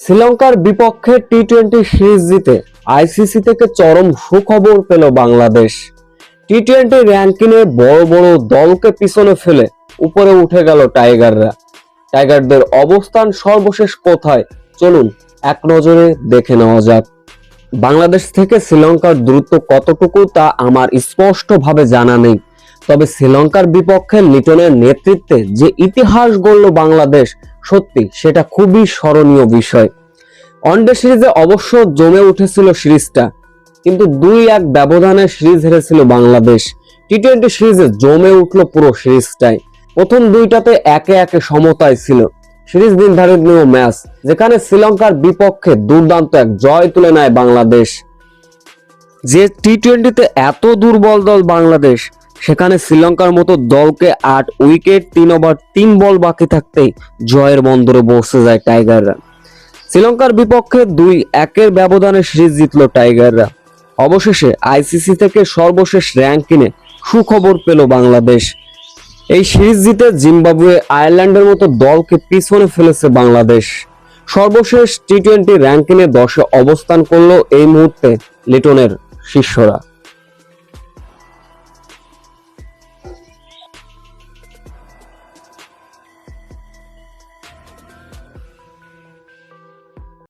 শ্রীলঙ্কার বিপক্ষে T twenty series জিতে আইসিসি থেকে চরম সুখবর পেল বাংলাদেশ। টি টোয়েন্টি র্যাঙ্কিংয়ে বড় বড় দলকে পিছনে ফেলে উপরে উঠে গেল টাইগাররা। টাইগারদের অবস্থান সর্বশেষ কোথায়? চলুন এক নজরে দেখে নেওয়া যাক। বাংলাদেশ থেকে শ্রীলঙ্কার দূরত্ব কতটুকু তা আমার স্পষ্টভাবে জানা নেই। তবে শ্রীলঙ্কার বিপক্ষে লিটনের নেতৃত্বে যে ইতিহাস গড়ল বাংলাদেশ সত্যি, সেটা খুবই স্মরণীয় বিষয়। ওয়ানডে সিরিজে অবশ্য জমে উঠেছিল সিরিজটা, কিন্তু দুই এক ব্যবধানে সিরিজ হেরেছিল বাংলাদেশ। টি টোয়েন্টি সিরিজে জমে উঠল পুরো সিরিজটাই। প্রথম দুইটাতে একে একে সমতায় ছিল। সিরিজ নির্ধারিত ম্যাচ, যেখানে শ্রীলঙ্কার বিপক্ষে দুর্দান্ত এক জয় তুলে নেয় বাংলাদেশ। যে টি টোয়েন্টিতে এত দুর্বল দল বাংলাদেশ সেখানে শ্রীলঙ্কার মতো দলকে আট উইকেট, তিন ওভার, তিন বল বাকি থাকতেই জয়ের বন্দরে বসে যায় টাইগাররা। শ্রীলঙ্কার বিপক্ষে দুই একের ব্যবধানে সিরিজ জিতল টাইগাররা। অবশেষে আইসিসি থেকে সর্বশেষ র্যাঙ্কিংয়ে সুখবর পেল বাংলাদেশ। এই সিরিজ জিতে জিম্বাবুয়ে আয়ারল্যান্ডের মতো দলকে পিছনে ফেলেছে বাংলাদেশ। সর্বশেষ টি টোয়েন্টি র্যাঙ্কিংয়ে দশে অবস্থান করল এই মুহূর্তে লিটনের শিষ্যরা।